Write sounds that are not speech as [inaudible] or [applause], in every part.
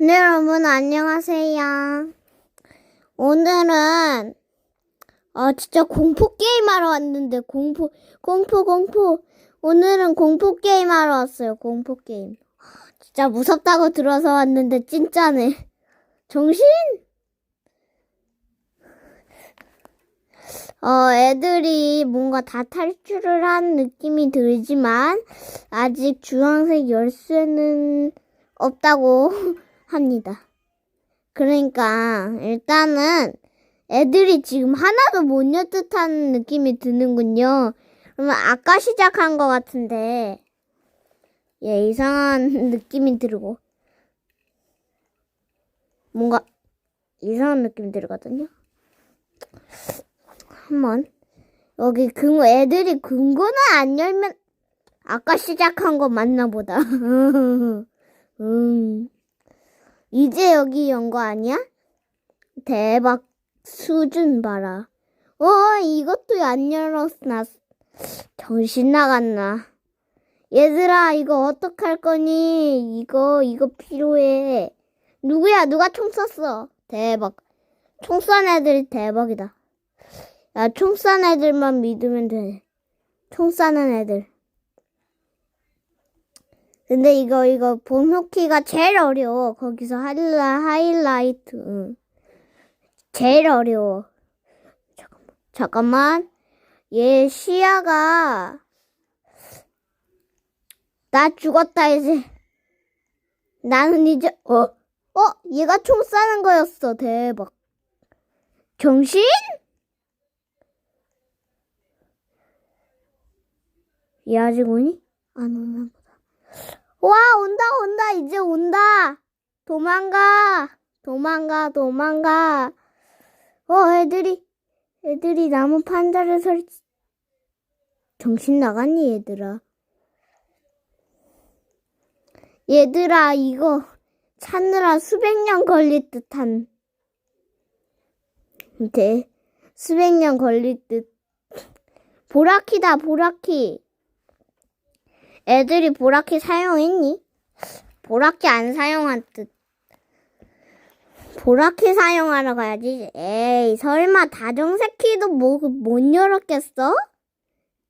네, 여러분, 안녕하세요. 오늘은, 어, 진짜 공포 게임 하러 왔는데, 공포, 공포, 공포. 오늘은 공포 게임 하러 왔어요, 공포 게임. 진짜 무섭다고 들어서 왔는데, 진짜네. 정신? 어, 애들이 뭔가 다 탈출을 한 느낌이 들지만, 아직 주황색 열쇠는 없다고 [laughs] 합니다. 그러니까, 일단은, 애들이 지금 하나도 못열 듯한 느낌이 드는군요. 그러면 아까 시작한 것 같은데, 예, 이상한 [laughs] 느낌이 들고, 뭔가, 이상한 느낌이 들거든요. 한번 여기 금 애들이 금고는 안 열면 아까 시작한 거 맞나 보다. [laughs] 음. 이제 여기 연 거 아니야? 대박 수준 봐라. 어 이것도 안 열었어. 나 정신 나갔나. 얘들아 이거 어떡할 거니? 이거 이거 필요해. 누구야? 누가 총 쐈어? 대박. 총 쏜 애들이 대박이다. 야, 총싼 애들만 믿으면 돼. 총 싸는 애들. 근데 이거, 이거, 번호키가 제일 어려워. 거기서 하일라, 하이라이트. 응. 제일 어려워. 잠깐만. 잠깐만. 얘 시야가, 나 죽었다, 이제. 나는 이제, 어, 어, 얘가 총 싸는 거였어. 대박. 정신? 얘 아직 오니? 안 오나 보다. 와, 온다, 온다, 이제 온다. 도망가, 도망가, 도망가. 어, 애들이, 애들이 나무 판자를 설치. 정신 나갔니, 얘들아? 얘들아, 이거 찾느라 수백 년 걸릴 듯한. 네, 수백 년 걸릴 듯. 보라키다, 보라키. 애들이 보라키 사용했니? 보라키 안 사용한 듯. 보라키 사용하러 가야지. 에이, 설마 다정색 키도 뭐, 못 열었겠어?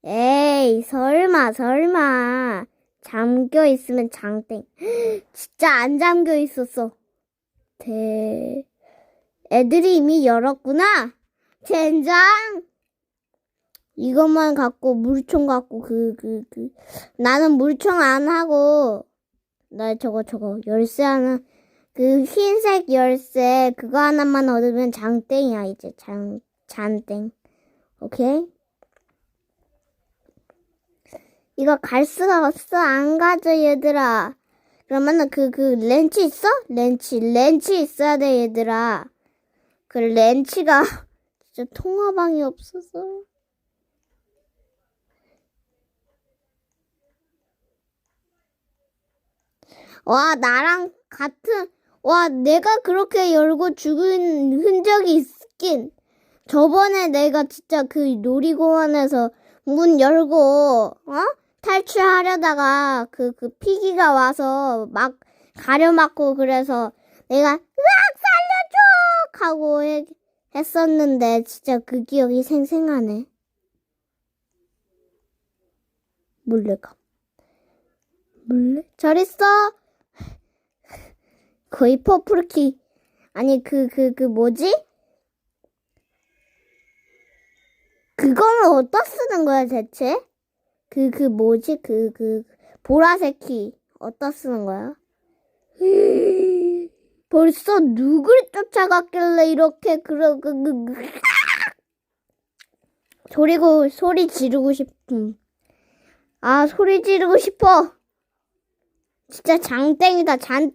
에이, 설마, 설마. 잠겨 있으면 장땡. [gasps] 진짜 안 잠겨 있었어. 대. 애들이 이미 열었구나. 젠장! 이것만 갖고 물총 갖고 그 그 그 나는 물총 안 하고 나 저거 저거 열쇠 하나 그 흰색 열쇠 그거 하나만 얻으면 장땡이야 이제. 장 잔땡. 오케이? 이거 갈 수가 없어. 안 가져 얘들아. 그러면은 그 그 렌치 있어? 렌치 렌치 있어야 돼 얘들아. 그 렌치가 [laughs] 진짜 통화방이 없어서 와, 나랑 같은, 와, 내가 그렇게 열고 죽은 흔적이 있긴. 저번에 내가 진짜 그 놀이공원에서 문 열고, 어? 탈출하려다가 그, 그 피기가 와서 막 가려맞고 그래서 내가, 으악! 살려줘! 하고 해, 했었는데 진짜 그 기억이 생생하네. 몰래가. 몰래? 잘 있어. 거의 퍼플키 아니 그그 그 뭐지? 그거는 어디다 쓰는 거야 대체? 그그 뭐지 그그 보라색 키 어디다 쓰는 거야? [laughs] 벌써 누굴 쫓아갔길래 이렇게 그러 그, 그, 그. 소리고 소리 지르고 싶음. 아 소리 지르고 싶어. 진짜 장땡이다 장땡.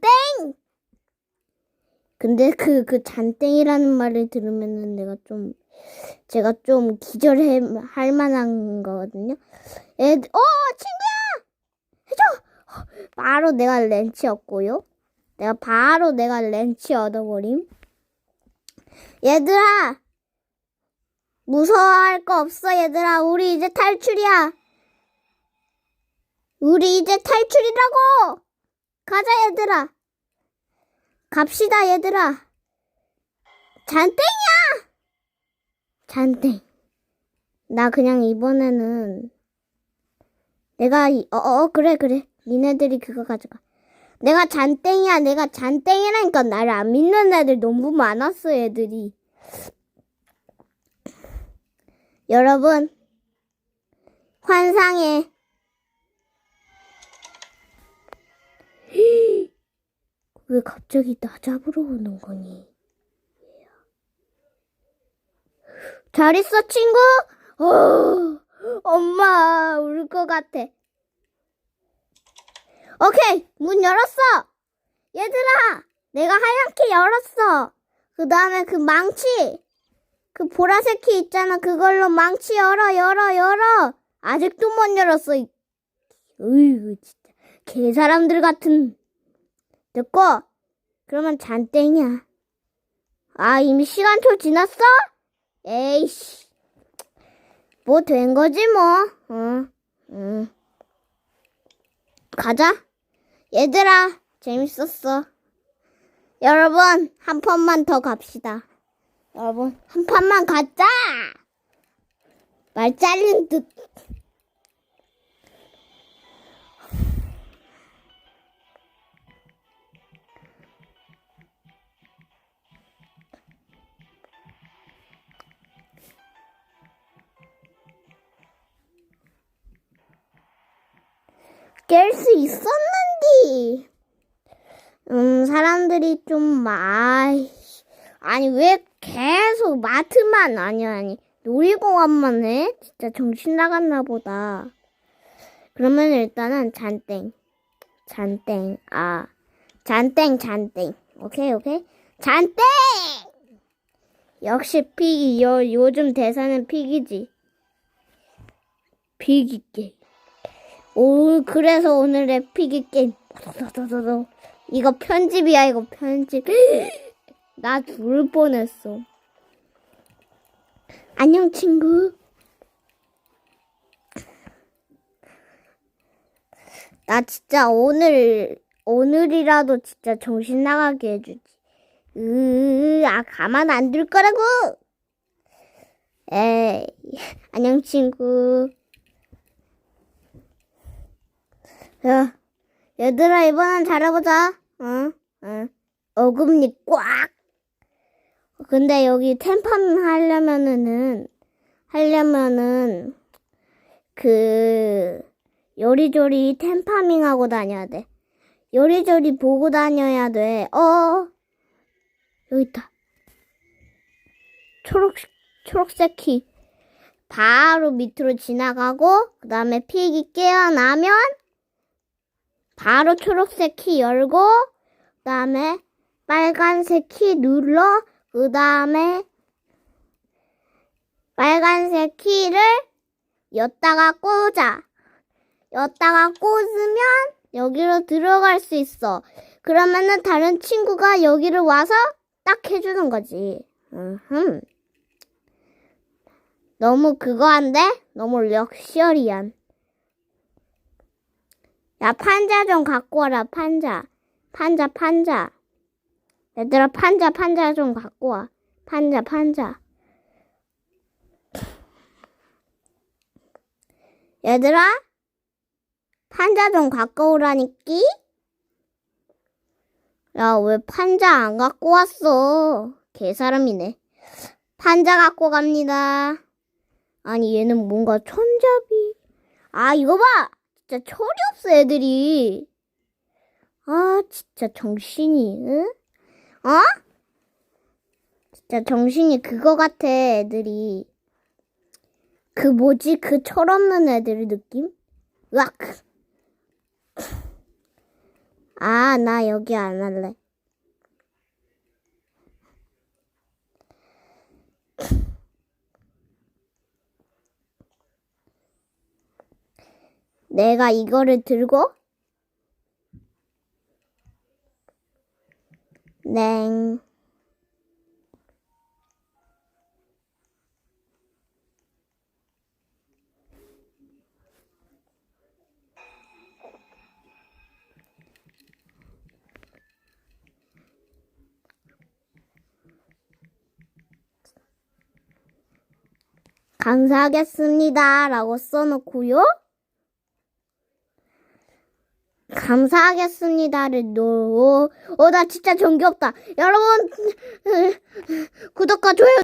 근데 그, 그 잔땡이라는 말을 들으면은 내가 좀, 제가 좀 기절해, 할 만한 거거든요. 애, 어, 친구야! 해줘! 바로 내가 렌치였고요. 내가 바로 내가 렌치 얻어버림. 얘들아! 무서워할 거 없어, 얘들아. 우리 이제 탈출이야. 우리 이제 탈출이라고! 가자, 얘들아. 갑시다, 얘들아. 잔땡이야! 잔땡. 나 그냥 이번에는 내가 이- 어, 어 그래 그래 니네들이 그거 가져가 내가 잔땡이야 내가 잔땡이라니까 나를 안 믿는 애들 너무 많았어 애들이 여러분 환상해 왜 갑자기 나 잡으러 오는 거니 잘 있어 친구? 어, 엄마 울 것 같아. 오케이 문 열었어. 얘들아 내가 하얗게 열었어. 그 다음에 그 망치 그 보라색 키 있잖아 그걸로 망치 열어 열어 열어 아직도 못 열었어. 이- 으이구 진짜 개 사람들 같은 됐고 그러면 잔땡이야. 아 이미 시간초 지났어? 에이씨. 뭐 된 거지 뭐. 응. 응. 가자. 얘들아, 재밌었어. 여러분, 한 판만 더 갑시다. 여러분, 한 판만 가자! 말 잘린 듯. 깰 수 있었는디. 음, 사람들이 좀 많이, 아니, 왜 계속 마트만, 아니, 아니, 놀이공원만 해? 진짜 정신 나갔나 보다. 그러면 일단은 잔땡. 잔땡. 아, 잔땡, 잔땡. 오케이, 오케이. 잔땡! 역시 픽이, 요, 요즘 대사는 픽이지. 픽이 게임. 오, 그래서 오늘의 피기 게임. 이거 편집이야, 이거 편집. [gasps] 나 죽을 뻔했어. 안녕, 친구. 나 진짜 오늘, 오늘이라도 진짜 정신 나가게 해주지. 으, 아, 가만 안 둘 거라고! 에이, [laughs] 안녕, 친구. 야, 얘들아, 이번엔 잘해보자. 응? 응. 어금니 꽉! 근데 여기 템팜 하려면은, 하려면은, 그, 요리조리 템파밍 하고 다녀야 돼. 요리조리 보고 다녀야 돼. 어, 여기 있다. 초록, 초록색 키. 바로 밑으로 지나가고, 그 다음에 픽이 깨어나면, 바로 초록색 키 열고, 그 다음에 빨간색 키 눌러, 그 다음에 빨간색 키를 였다가 꽂아. 였다가 꽂으면 여기로 들어갈 수 있어. 그러면은 다른 친구가 여기를 와서 딱 해주는 거지. 음흠. 너무 그거 한데? 너무 럭셔리한. 야, 판자 좀 갖고 와라, 판자. 판자, 판자. 얘들아, 판자, 판자 좀 갖고 와. 판자, 판자. 얘들아, 판자 좀 갖고 오라니끼? 야, 왜 판자 안 갖고 왔어? 개사람이네. 판자 갖고 갑니다. 아니, 얘는 뭔가 손잡이. 아, 이거 봐! 진짜 철이 없어, 애들이. 아, 진짜 정신이, 응? 어? 진짜 정신이 그거 같아, 애들이. 그 뭐지? 그 철없는 애들 느낌? 으악! 아, 나 여기 안 할래. 내가 이거를 들고 냉 감사하겠습니다. 라고 써놓고요. 감사하겠습니다를 넣어. 어, 나 진짜 정겹다. 여러분, [laughs] 구독과 좋아요